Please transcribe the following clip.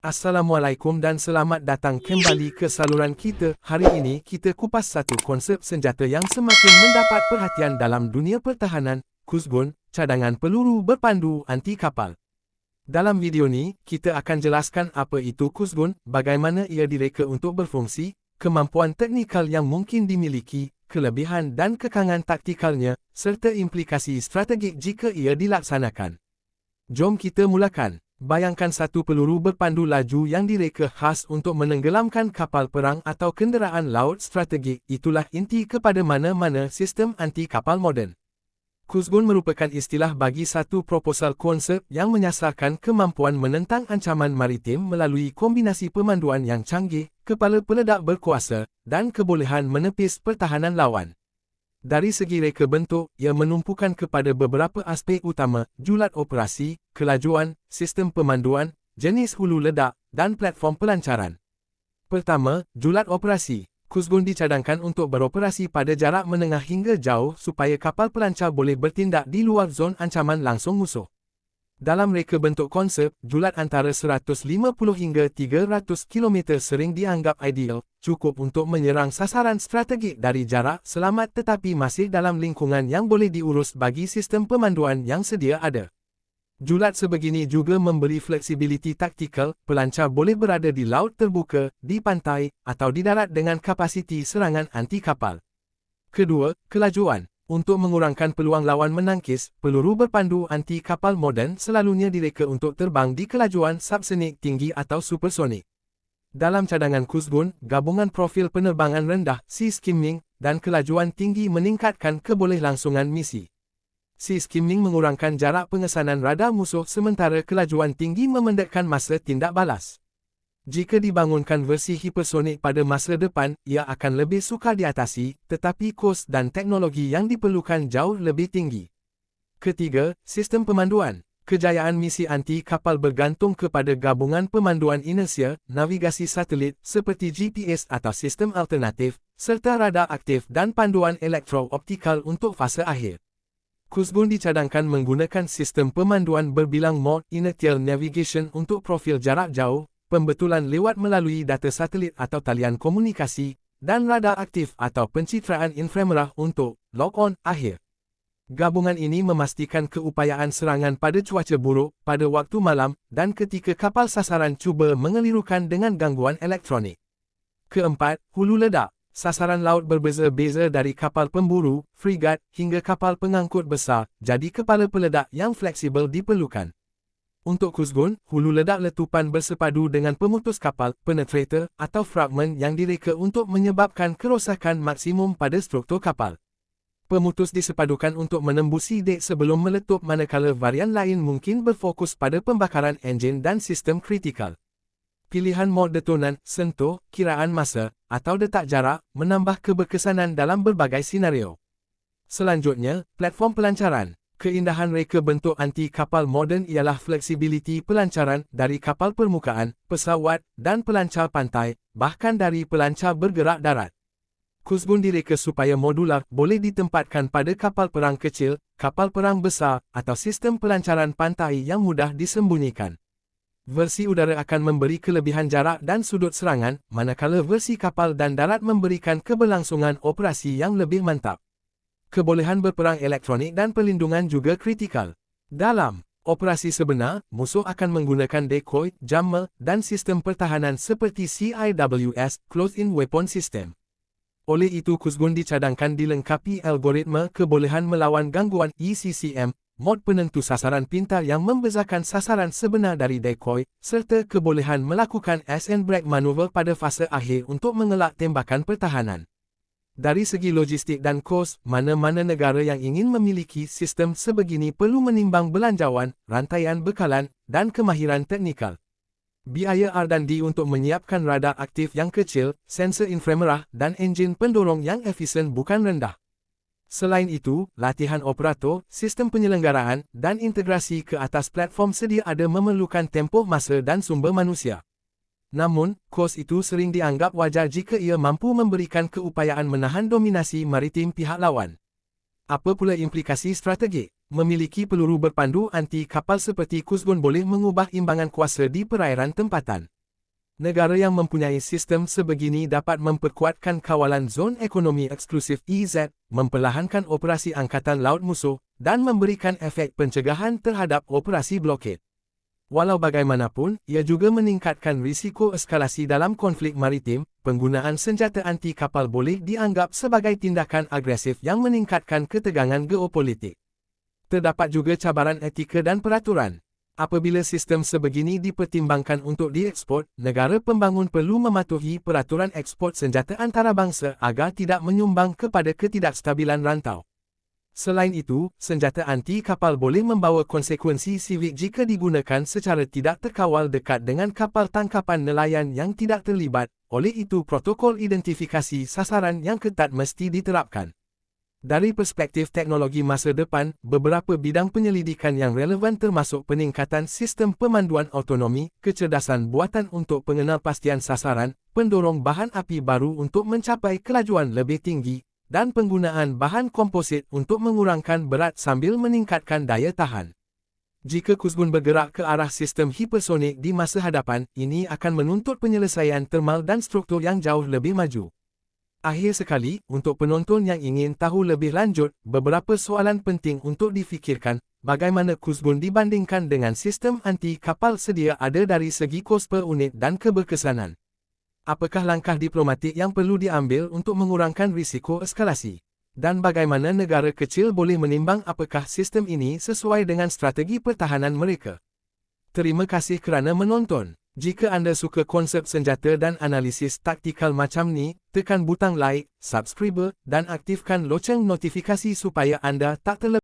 Assalamualaikum dan selamat datang kembali ke saluran kita. Hari ini kita kupas satu konsep senjata yang semakin mendapat perhatian dalam dunia pertahanan, Kuzgun, cadangan peluru berpandu anti kapal. Dalam video ni, kita akan jelaskan apa itu Kuzgun, bagaimana ia direka untuk berfungsi, kemampuan teknikal yang mungkin dimiliki, kelebihan dan kekangan taktikalnya, serta implikasi strategik jika ia dilaksanakan. Jom kita mulakan. Bayangkan satu peluru berpandu laju yang direka khas untuk menenggelamkan kapal perang atau kenderaan laut strategik. Itulah inti kepada mana-mana sistem anti-kapal moden. Kuzgun merupakan istilah bagi satu proposal konsep yang menyasarkan kemampuan menentang ancaman maritim melalui kombinasi pemanduan yang canggih, kepala peledak berkuasa, dan kebolehan menepis pertahanan lawan. Dari segi reka bentuk, ia menumpukan kepada beberapa aspek utama, julat operasi, kelajuan, sistem pemanduan, jenis hulu ledak, dan platform pelancaran. Pertama, julat operasi. Kuzgun dicadangkan untuk beroperasi pada jarak menengah hingga jauh supaya kapal pelancar boleh bertindak di luar zon ancaman langsung musuh. Dalam reka bentuk konsep, julat antara 150 hingga 300 km sering dianggap ideal, cukup untuk menyerang sasaran strategik dari jarak selamat tetapi masih dalam lingkungan yang boleh diurus bagi sistem pemanduan yang sedia ada. Julat sebegini juga memberi fleksibiliti taktikal, pelancar boleh berada di laut terbuka, di pantai, atau di darat dengan kapasiti serangan anti kapal. Kedua, kelajuan. Untuk mengurangkan peluang lawan menangkis, peluru berpandu anti-kapal moden selalunya direka untuk terbang di kelajuan subsonik tinggi atau supersonik. Dalam cadangan Kuzgun, gabungan profil penerbangan rendah, sea skimming, dan kelajuan tinggi meningkatkan kebolehlansungan misi. Sea skimming mengurangkan jarak pengesanan radar musuh sementara kelajuan tinggi memendekkan masa tindak balas. Jika dibangunkan versi hipersonik pada masa depan, ia akan lebih sukar diatasi, tetapi kos dan teknologi yang diperlukan jauh lebih tinggi. Ketiga, sistem pemanduan. Kejayaan misi anti kapal bergantung kepada gabungan pemanduan inersia, navigasi satelit seperti GPS atau sistem alternatif, serta radar aktif dan panduan elektro-optikal untuk fasa akhir. Kuzgun dicadangkan menggunakan sistem pemanduan berbilang mode inertial navigation untuk profil jarak jauh, pembetulan lewat melalui data satelit atau talian komunikasi, dan radar aktif atau pencitraan inframerah untuk lock-on akhir. Gabungan ini memastikan keupayaan serangan pada cuaca buruk, pada waktu malam, dan ketika kapal sasaran cuba mengelirukan dengan gangguan elektronik. Keempat, hulu ledak. Sasaran laut berbeza-beza dari kapal pemburu, frigat, hingga kapal pengangkut besar, jadi kepala peledak yang fleksibel diperlukan. Untuk Kuzgun, hulu ledak letupan bersepadu dengan pemutus kapal, penetrator, atau fragmen yang direka untuk menyebabkan kerosakan maksimum pada struktur kapal. Pemutus disepadukan untuk menembusi dek sebelum meletup manakala varian lain mungkin berfokus pada pembakaran enjin dan sistem kritikal. Pilihan mod detonan, sentuh, kiraan masa, atau detak jarak, menambah keberkesanan dalam berbagai senario. Selanjutnya, platform pelancaran. Keindahan reka bentuk anti-kapal moden ialah fleksibiliti pelancaran dari kapal permukaan, pesawat dan pelancar pantai, bahkan dari pelancar bergerak darat. Kuzbun direka supaya modular boleh ditempatkan pada kapal perang kecil, kapal perang besar atau sistem pelancaran pantai yang mudah disembunyikan. Versi udara akan memberi kelebihan jarak dan sudut serangan, manakala versi kapal dan darat memberikan keberlangsungan operasi yang lebih mantap kebolehan berperang elektronik dan perlindungan juga kritikal. Dalam operasi sebenar, musuh akan menggunakan decoy, jammer, dan sistem pertahanan seperti CIWS, Close-in Weapon System. Oleh itu Kuzgun dicadangkan dilengkapi algoritma kebolehan melawan gangguan ECCM, mod penentu sasaran pintar yang membezakan sasaran sebenar dari decoy, serta kebolehan melakukan SN break maneuver pada fasa akhir untuk mengelak tembakan pertahanan. Dari segi logistik dan kos, mana-mana negara yang ingin memiliki sistem sebegini perlu menimbang belanjawan, rantaian bekalan, dan kemahiran teknikal. Biaya R&D untuk menyiapkan radar aktif yang kecil, sensor inframerah, dan enjin pendorong yang efisien bukan rendah. Selain itu, latihan operator, sistem penyelenggaraan, dan integrasi ke atas platform sedia ada memerlukan tempoh masa dan sumber manusia. Namun, kos itu sering dianggap wajar jika ia mampu memberikan keupayaan menahan dominasi maritim pihak lawan. Apa pula implikasi strategik? Memiliki peluru berpandu anti kapal seperti Kuzgun boleh mengubah imbangan kuasa di perairan tempatan. Negara yang mempunyai sistem sebegini dapat memperkuatkan kawalan zon ekonomi eksklusif EZ, memperlahankan operasi angkatan laut musuh, dan memberikan efek pencegahan terhadap operasi blokade. Walau bagaimanapun, ia juga meningkatkan risiko eskalasi dalam konflik maritim, penggunaan senjata anti kapal boleh dianggap sebagai tindakan agresif yang meningkatkan ketegangan geopolitik. Terdapat juga cabaran etika dan peraturan. Apabila sistem sebegini dipertimbangkan untuk diekspor, negara pembangun perlu mematuhi peraturan ekspor senjata antarabangsa agar tidak menyumbang kepada ketidakstabilan rantau. Selain itu, senjata anti kapal boleh membawa konsekuensi sivik jika digunakan secara tidak terkawal dekat dengan kapal tangkapan nelayan yang tidak terlibat, oleh itu protokol identifikasi sasaran yang ketat mesti diterapkan. Dari perspektif teknologi masa depan, beberapa bidang penyelidikan yang relevan termasuk peningkatan sistem pemanduan autonomi, kecerdasan buatan untuk pengenalpastian sasaran, pendorong bahan api baru untuk mencapai kelajuan lebih tinggi, dan penggunaan bahan komposit untuk mengurangkan berat sambil meningkatkan daya tahan. Jika Kuzgun bergerak ke arah sistem hipersonik di masa hadapan, ini akan menuntut penyelesaian termal dan struktur yang jauh lebih maju. Akhir sekali, untuk penonton yang ingin tahu lebih lanjut, beberapa soalan penting untuk difikirkan, bagaimana Kuzgun dibandingkan dengan sistem anti-kapal sedia ada dari segi kos per unit dan keberkesanan. Apakah langkah diplomatik yang perlu diambil untuk mengurangkan risiko eskalasi? Dan bagaimana negara kecil boleh menimbang apakah sistem ini sesuai dengan strategi pertahanan mereka? Terima kasih kerana menonton. Jika anda suka konsep senjata dan analisis taktikal macam ni, tekan butang like, subscribe dan aktifkan loceng notifikasi supaya anda tak terlepas